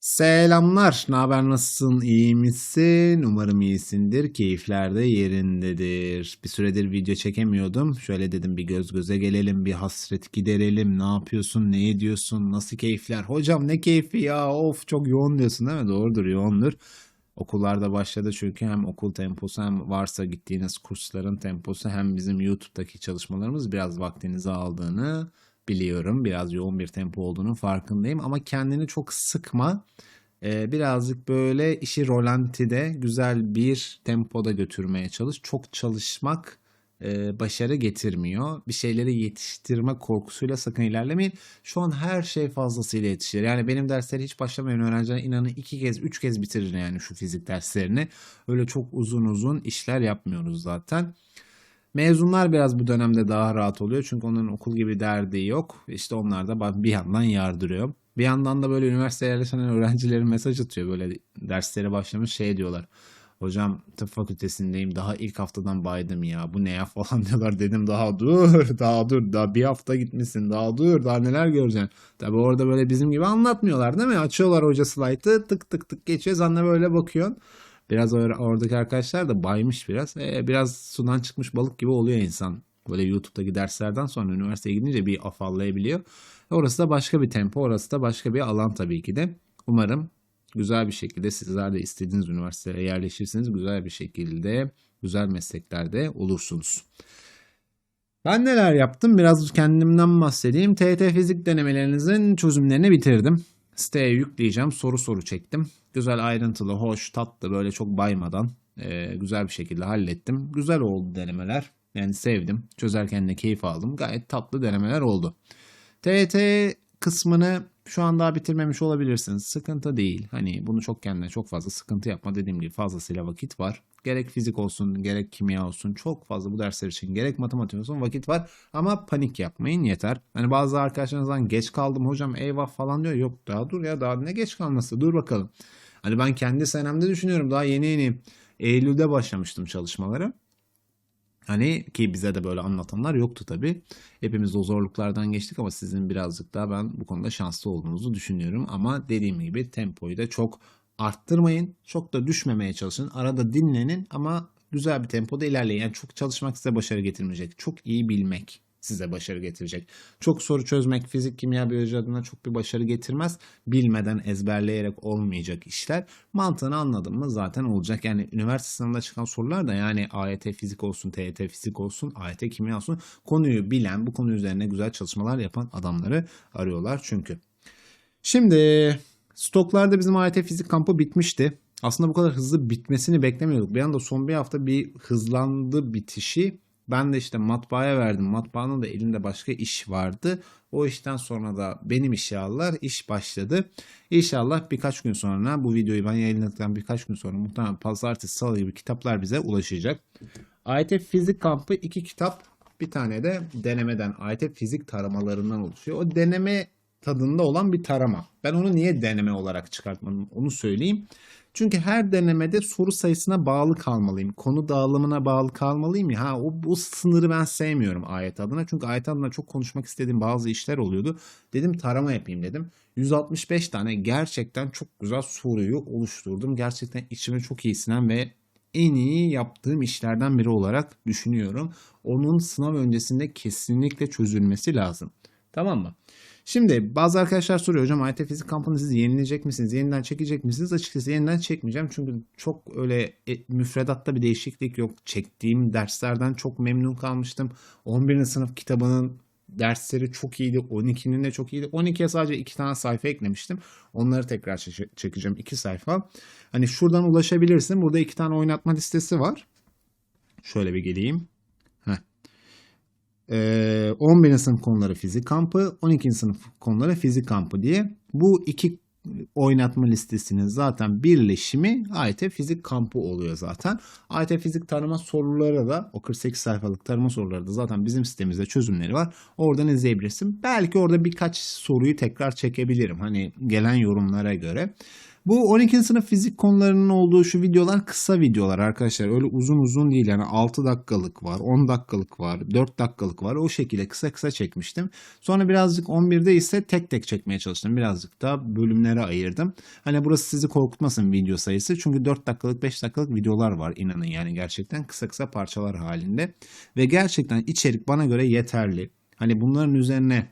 Selamlar. Ne haber? Nasılsın? İyi misin? Umarım iyisindir. Keyifler de yerindedir. Bir süredir video çekemiyordum. Şöyle dedim bir göz göze gelelim, bir hasret giderelim. Ne yapıyorsun? Ne ediyorsun? Nasıl keyifler? Hocam ne keyfi ya? Of çok yoğun diyorsun değil mi? Doğrudur, yoğundur. Okullarda başladı çünkü hem okul temposu hem varsa gittiğiniz kursların temposu hem bizim YouTube'daki çalışmalarımız biraz vaktinizi aldığını biliyorum. Biraz yoğun bir tempo olduğunu farkındayım ama kendini çok sıkma. Ee, birazcık böyle işi rolantide güzel bir tempoda götürmeye çalış. Çok çalışmak e, başarı getirmiyor. Bir şeyleri yetiştirme korkusuyla sakın ilerlemeyin. Şu an her şey fazlasıyla yetişir. Yani benim dersleri hiç başlamayan öğrenciler inanın iki kez, üç kez bitirir yani şu fizik derslerini. Öyle çok uzun uzun işler yapmıyoruz zaten. Mezunlar biraz bu dönemde daha rahat oluyor. Çünkü onların okul gibi derdi yok. İşte onlar da bir yandan yardırıyor. Bir yandan da böyle üniversiteye yerleşen öğrencilerin mesaj atıyor. Böyle derslere başlamış şey diyorlar. Hocam tıp fakültesindeyim. Daha ilk haftadan baydım ya. Bu ne ya falan diyorlar. Dedim daha dur. Daha dur. Daha bir hafta gitmişsin. Daha dur. Daha neler göreceksin. Tabi orada böyle bizim gibi anlatmıyorlar değil mi? Açıyorlar hoca slaytı. Tık tık tık geçiyor. De böyle bakıyorsun. Biraz or- oradaki arkadaşlar da baymış biraz. E, biraz sudan çıkmış balık gibi oluyor insan. Böyle YouTube'daki derslerden sonra üniversiteye gidince bir afallayabiliyor. E, Orası da başka bir tempo, orası da başka bir alan tabii ki de. Umarım güzel bir şekilde sizler de istediğiniz üniversiteye yerleşirsiniz. Güzel bir şekilde, güzel mesleklerde olursunuz. Ben neler yaptım? Biraz kendimden bahsedeyim. TET fizik denemelerinizin çözümlerini bitirdim. Siteye yükleyeceğim. Soru soru çektim. Güzel ayrıntılı, hoş, tatlı böyle çok baymadan e, güzel bir şekilde hallettim. Güzel oldu denemeler. Yani sevdim. Çözerken de keyif aldım. Gayet tatlı denemeler oldu. TET kısmını şu an daha bitirmemiş olabilirsiniz. Sıkıntı değil. Hani bunu çok kendine çok fazla sıkıntı yapma. Dediğim gibi fazlasıyla vakit var. Gerek fizik olsun, gerek kimya olsun. Çok fazla bu dersler için gerek matematik olsun vakit var. Ama panik yapmayın yeter. Hani bazı arkadaşlarınızdan geç kaldım hocam eyvah falan diyor. Yok daha dur ya daha ne geç kalması dur bakalım. Hani ben kendi senemde düşünüyorum. Daha yeni yeni Eylül'de başlamıştım çalışmalara. Hani ki bize de böyle anlatanlar yoktu tabii. Hepimiz o zorluklardan geçtik ama sizin birazcık daha ben bu konuda şanslı olduğunuzu düşünüyorum. Ama dediğim gibi tempoyu da çok arttırmayın. Çok da düşmemeye çalışın. Arada dinlenin ama güzel bir tempoda ilerleyin. Yani çok çalışmak size başarı getirmeyecek. Çok iyi bilmek size başarı getirecek. Çok soru çözmek fizik, kimya, biyoloji adına çok bir başarı getirmez. Bilmeden ezberleyerek olmayacak işler. Mantığını anladın mı zaten olacak. Yani üniversite sınavında çıkan sorular da yani AYT fizik olsun, TYT fizik olsun, AYT kimya olsun konuyu bilen, bu konu üzerine güzel çalışmalar yapan adamları arıyorlar çünkü. Şimdi stoklarda bizim AYT fizik kampı bitmişti. Aslında bu kadar hızlı bitmesini beklemiyorduk. Bir anda son bir hafta bir hızlandı bitişi. Ben de işte matbaaya verdim. Matbaanın da elinde başka iş vardı. O işten sonra da benim işe aldılar. İş başladı. İnşallah birkaç gün sonra bu videoyu ben yayınladıktan birkaç gün sonra muhtemelen pazartesi salı gibi kitaplar bize ulaşacak. AYT Fizik Kampı iki kitap. Bir tane de denemeden AYT Fizik taramalarından oluşuyor. O deneme tadında olan bir tarama. Ben onu niye deneme olarak çıkartmadım onu söyleyeyim. Çünkü her denemede soru sayısına bağlı kalmalıyım. Konu dağılımına bağlı kalmalıyım ya. Ha, o, o sınırı ben sevmiyorum ayet adına. Çünkü ayet adına çok konuşmak istediğim bazı işler oluyordu. Dedim tarama yapayım dedim. 165 tane gerçekten çok güzel soruyu oluşturdum. Gerçekten içime çok iyi sinen ve en iyi yaptığım işlerden biri olarak düşünüyorum. Onun sınav öncesinde kesinlikle çözülmesi lazım. Tamam mı? Şimdi bazı arkadaşlar soruyor hocam AYT fizik kampını siz yenileyecek misiniz? Yeniden çekecek misiniz? Açıkçası yeniden çekmeyeceğim. Çünkü çok öyle e, müfredatta bir değişiklik yok. Çektiğim derslerden çok memnun kalmıştım. 11. sınıf kitabının dersleri çok iyiydi. 12'nin de çok iyiydi. 12'ye sadece 2 tane sayfa eklemiştim. Onları tekrar çe- çekeceğim. 2 sayfa. Hani şuradan ulaşabilirsin. Burada 2 tane oynatma listesi var. Şöyle bir geleyim. Heh. Ee, 11. sınıf konuları fizik kampı, 12. sınıf konuları fizik kampı diye. Bu iki oynatma listesinin zaten birleşimi AYT fizik kampı oluyor zaten. AYT fizik tarama soruları da o 48 sayfalık tarama soruları da zaten bizim sitemizde çözümleri var. Oradan izleyebilirsin. Belki orada birkaç soruyu tekrar çekebilirim. Hani gelen yorumlara göre. Bu 12. sınıf fizik konularının olduğu şu videolar kısa videolar arkadaşlar. Öyle uzun uzun değil yani 6 dakikalık var, 10 dakikalık var, 4 dakikalık var. O şekilde kısa kısa çekmiştim. Sonra birazcık 11'de ise tek tek çekmeye çalıştım. Birazcık da bölümlere ayırdım. Hani burası sizi korkutmasın video sayısı. Çünkü 4 dakikalık 5 dakikalık videolar var inanın yani gerçekten kısa kısa parçalar halinde. Ve gerçekten içerik bana göre yeterli. Hani bunların üzerine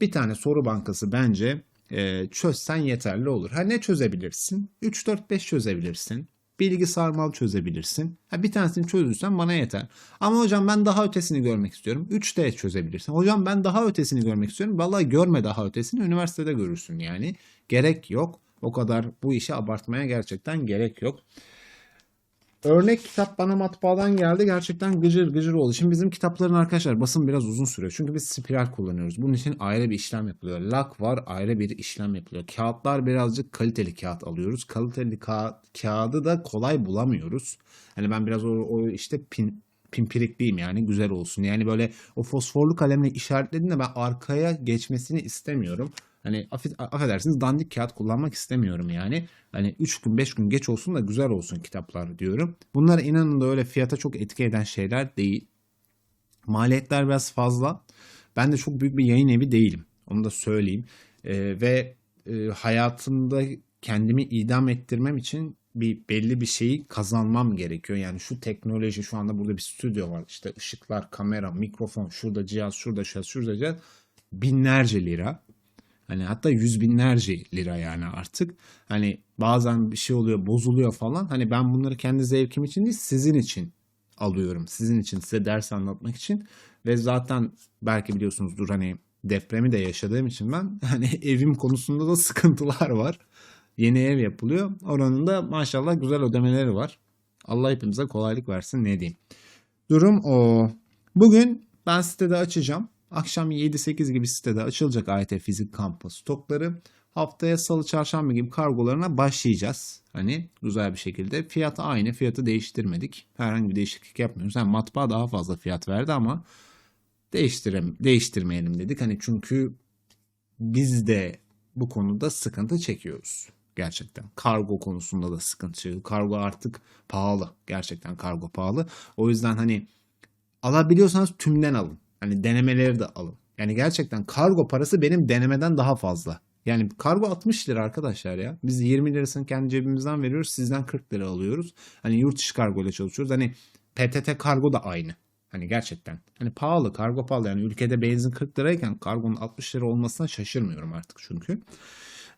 bir tane soru bankası bence e, çözsen yeterli olur. Ha ne çözebilirsin? 3 4 5 çözebilirsin. Bilgi sarmal çözebilirsin. Ha bir tanesini çözürsen bana yeter. Ama hocam ben daha ötesini görmek istiyorum. 3D çözebilirsin. Hocam ben daha ötesini görmek istiyorum. Vallahi görme daha ötesini üniversitede görürsün yani. Gerek yok. O kadar bu işi abartmaya gerçekten gerek yok. Örnek kitap bana matbaadan geldi. Gerçekten gıcır gıcır oldu. Şimdi bizim kitapların arkadaşlar basım biraz uzun sürüyor. Çünkü biz spiral kullanıyoruz. Bunun için ayrı bir işlem yapılıyor. Lak var ayrı bir işlem yapılıyor. Kağıtlar birazcık kaliteli kağıt alıyoruz. Kaliteli ka- kağıdı da kolay bulamıyoruz. Hani ben biraz o, o işte pin, pimpirikliyim yani güzel olsun. Yani böyle o fosforlu kalemle işaretlediğinde ben arkaya geçmesini istemiyorum. Hani affe- affedersiniz dandik kağıt kullanmak istemiyorum yani. Hani 3 gün 5 gün geç olsun da güzel olsun kitaplar diyorum. Bunlar inanın da öyle fiyata çok etki eden şeyler değil. Maliyetler biraz fazla. Ben de çok büyük bir yayın evi değilim. Onu da söyleyeyim. Ee, ve e, hayatımda kendimi idam ettirmem için bir belli bir şeyi kazanmam gerekiyor. Yani şu teknoloji şu anda burada bir stüdyo var. İşte ışıklar, kamera, mikrofon, şurada cihaz, şurada cihaz, şurada cihaz. Binlerce lira. Hani hatta yüz binlerce lira yani artık. Hani bazen bir şey oluyor, bozuluyor falan. Hani ben bunları kendi zevkim için değil, sizin için alıyorum. Sizin için, size ders anlatmak için. Ve zaten belki biliyorsunuzdur hani depremi de yaşadığım için ben hani evim konusunda da sıkıntılar var. Yeni ev yapılıyor. Oranın da maşallah güzel ödemeleri var. Allah hepimize kolaylık versin ne diyeyim. Durum o. Bugün ben sitede açacağım. Akşam 7-8 gibi sitede açılacak AYT Fizik Kampı stokları. Haftaya salı çarşamba gibi kargolarına başlayacağız. Hani güzel bir şekilde. Fiyat aynı. Fiyatı değiştirmedik. Herhangi bir değişiklik yapmıyoruz. Yani matbaa daha fazla fiyat verdi ama değiştirem değiştirmeyelim dedik. Hani çünkü biz de bu konuda sıkıntı çekiyoruz. Gerçekten. Kargo konusunda da sıkıntı çekiyoruz. Kargo artık pahalı. Gerçekten kargo pahalı. O yüzden hani alabiliyorsanız tümden alın. Hani denemeleri de alın. Yani gerçekten kargo parası benim denemeden daha fazla. Yani kargo 60 lira arkadaşlar ya. Biz 20 lirasını kendi cebimizden veriyoruz. Sizden 40 lira alıyoruz. Hani yurt dışı kargo ile çalışıyoruz. Hani PTT kargo da aynı. Hani gerçekten. Hani pahalı kargo pahalı. Yani ülkede benzin 40 lirayken kargonun 60 lira olmasına şaşırmıyorum artık çünkü.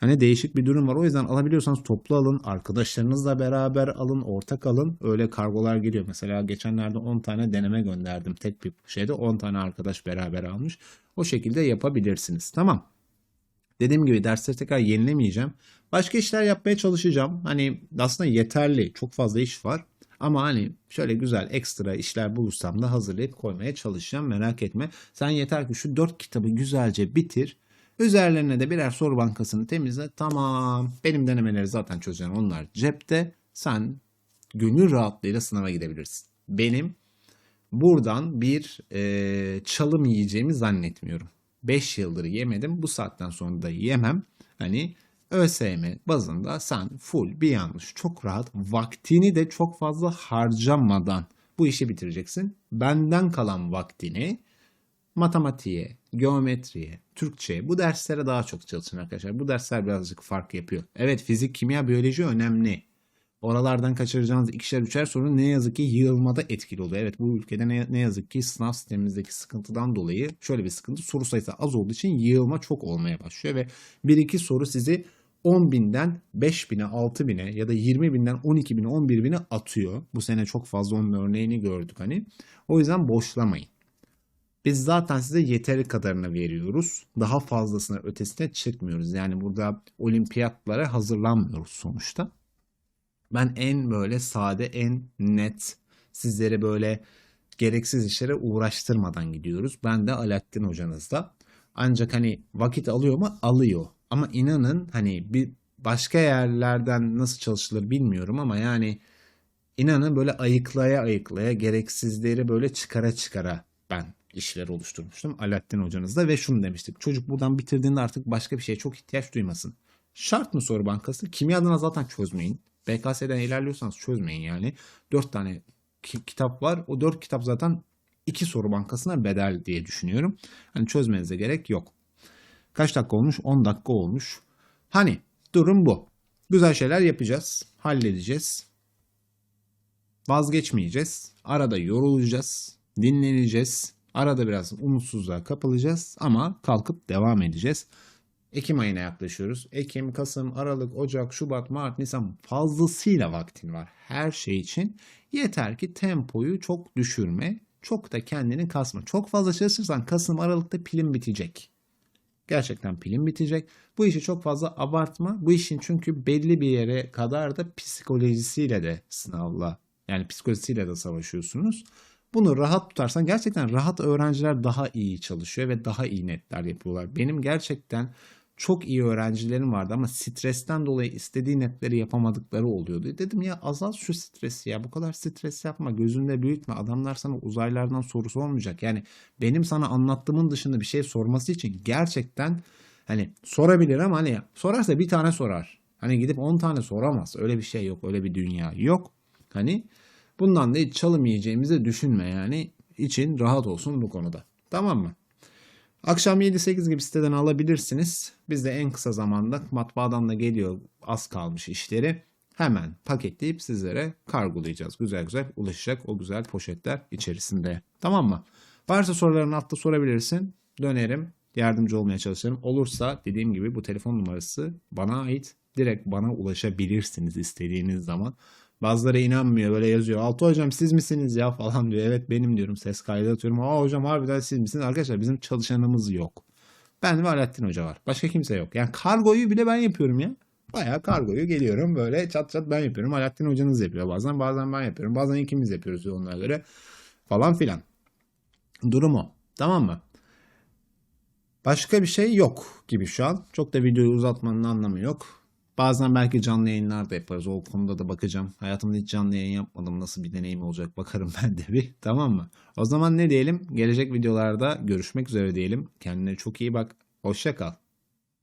Hani değişik bir durum var. O yüzden alabiliyorsanız toplu alın. Arkadaşlarınızla beraber alın. Ortak alın. Öyle kargolar geliyor. Mesela geçenlerde 10 tane deneme gönderdim. Tek bir şeyde 10 tane arkadaş beraber almış. O şekilde yapabilirsiniz. Tamam. Dediğim gibi dersleri tekrar yenilemeyeceğim. Başka işler yapmaya çalışacağım. Hani aslında yeterli. Çok fazla iş var. Ama hani şöyle güzel ekstra işler bulursam da hazırlayıp koymaya çalışacağım. Merak etme. Sen yeter ki şu 4 kitabı güzelce bitir. Üzerlerine de birer soru bankasını temizle. Tamam. Benim denemeleri zaten çözeceğim. Onlar cepte. Sen gönül rahatlığıyla sınava gidebilirsin. Benim buradan bir e, çalım yiyeceğimi zannetmiyorum. 5 yıldır yemedim. Bu saatten sonra da yemem. Hani ÖSYM bazında sen full bir yanlış çok rahat vaktini de çok fazla harcamadan bu işi bitireceksin. Benden kalan vaktini matematiğe, geometriye, Türkçe bu derslere daha çok çalışın arkadaşlar. Bu dersler birazcık fark yapıyor. Evet fizik, kimya, biyoloji önemli. Oralardan kaçıracağınız ikişer üçer soru ne yazık ki yığılmada etkili oluyor. Evet bu ülkede ne, ne yazık ki sınav sistemimizdeki sıkıntıdan dolayı şöyle bir sıkıntı soru sayısı az olduğu için yığılma çok olmaya başlıyor ve bir iki soru sizi 10 binden 5 bine 6 bine ya da 20 binden 12 bine 11 bine atıyor. Bu sene çok fazla onun örneğini gördük hani. O yüzden boşlamayın. Biz zaten size yeteri kadarını veriyoruz. Daha fazlasına ötesine çıkmıyoruz. Yani burada olimpiyatlara hazırlanmıyoruz sonuçta. Ben en böyle sade, en net sizlere böyle gereksiz işlere uğraştırmadan gidiyoruz. Ben de Alaaddin hocanız da. Ancak hani vakit alıyor mu? Alıyor. Ama inanın hani bir başka yerlerden nasıl çalışılır bilmiyorum ama yani inanın böyle ayıklaya ayıklaya gereksizleri böyle çıkara çıkara ben işler oluşturmuştum Alaaddin hocanızla ve şunu demiştik. Çocuk buradan bitirdiğinde artık başka bir şeye çok ihtiyaç duymasın. Şart mı soru bankası? Kimyadan zaten çözmeyin. BKS'den ilerliyorsanız çözmeyin yani. 4 tane ki- kitap var. O 4 kitap zaten 2 soru bankasına bedel diye düşünüyorum. Hani çözmenize gerek yok. Kaç dakika olmuş? 10 dakika olmuş. Hani durum bu. Güzel şeyler yapacağız. Halledeceğiz. Vazgeçmeyeceğiz. Arada yorulacağız. Dinleneceğiz. Arada biraz umutsuzluğa kapılacağız ama kalkıp devam edeceğiz. Ekim ayına yaklaşıyoruz. Ekim, Kasım, Aralık, Ocak, Şubat, Mart, Nisan fazlasıyla vaktin var her şey için. Yeter ki tempoyu çok düşürme. Çok da kendini kasma. Çok fazla çalışırsan Kasım, Aralık'ta pilin bitecek. Gerçekten pilin bitecek. Bu işi çok fazla abartma. Bu işin çünkü belli bir yere kadar da psikolojisiyle de sınavla yani psikolojisiyle de savaşıyorsunuz. Bunu rahat tutarsan gerçekten rahat öğrenciler daha iyi çalışıyor ve daha iyi netler yapıyorlar. Benim gerçekten çok iyi öğrencilerim vardı ama stresten dolayı istediği netleri yapamadıkları oluyordu. Dedim ya azalt şu stresi ya bu kadar stres yapma gözünde büyütme adamlar sana uzaylardan soru sormayacak. Yani benim sana anlattığımın dışında bir şey sorması için gerçekten hani sorabilir ama hani sorarsa bir tane sorar. Hani gidip 10 tane soramaz. Öyle bir şey yok. Öyle bir dünya yok. Hani bundan da hiç çalım düşünme yani. için rahat olsun bu konuda. Tamam mı? Akşam 7-8 gibi siteden alabilirsiniz. Biz de en kısa zamanda matbaadan da geliyor az kalmış işleri. Hemen paketleyip sizlere kargolayacağız. Güzel güzel ulaşacak o güzel poşetler içerisinde. Tamam mı? Varsa soruların altta sorabilirsin. Dönerim. Yardımcı olmaya çalışırım. Olursa dediğim gibi bu telefon numarası bana ait. Direkt bana ulaşabilirsiniz istediğiniz zaman. Bazıları inanmıyor böyle yazıyor. Altı hocam siz misiniz ya falan diyor. Evet benim diyorum ses kaydı atıyorum. Aa hocam harbiden siz misiniz? Arkadaşlar bizim çalışanımız yok. Ben ve Alaaddin Hoca var. Başka kimse yok. Yani kargoyu bile ben yapıyorum ya. Bayağı kargoyu geliyorum böyle çat çat ben yapıyorum. Alaaddin hocanız yapıyor bazen. Bazen ben yapıyorum. Bazen ikimiz yapıyoruz onlara göre. Falan filan. Durum o. Tamam mı? Başka bir şey yok gibi şu an. Çok da videoyu uzatmanın anlamı yok. Bazen belki canlı yayınlar da yaparız. O konuda da bakacağım. Hayatımda hiç canlı yayın yapmadım. Nasıl bir deneyim olacak bakarım ben de bir. Tamam mı? O zaman ne diyelim? Gelecek videolarda görüşmek üzere diyelim. Kendine çok iyi bak. Hoşça kal.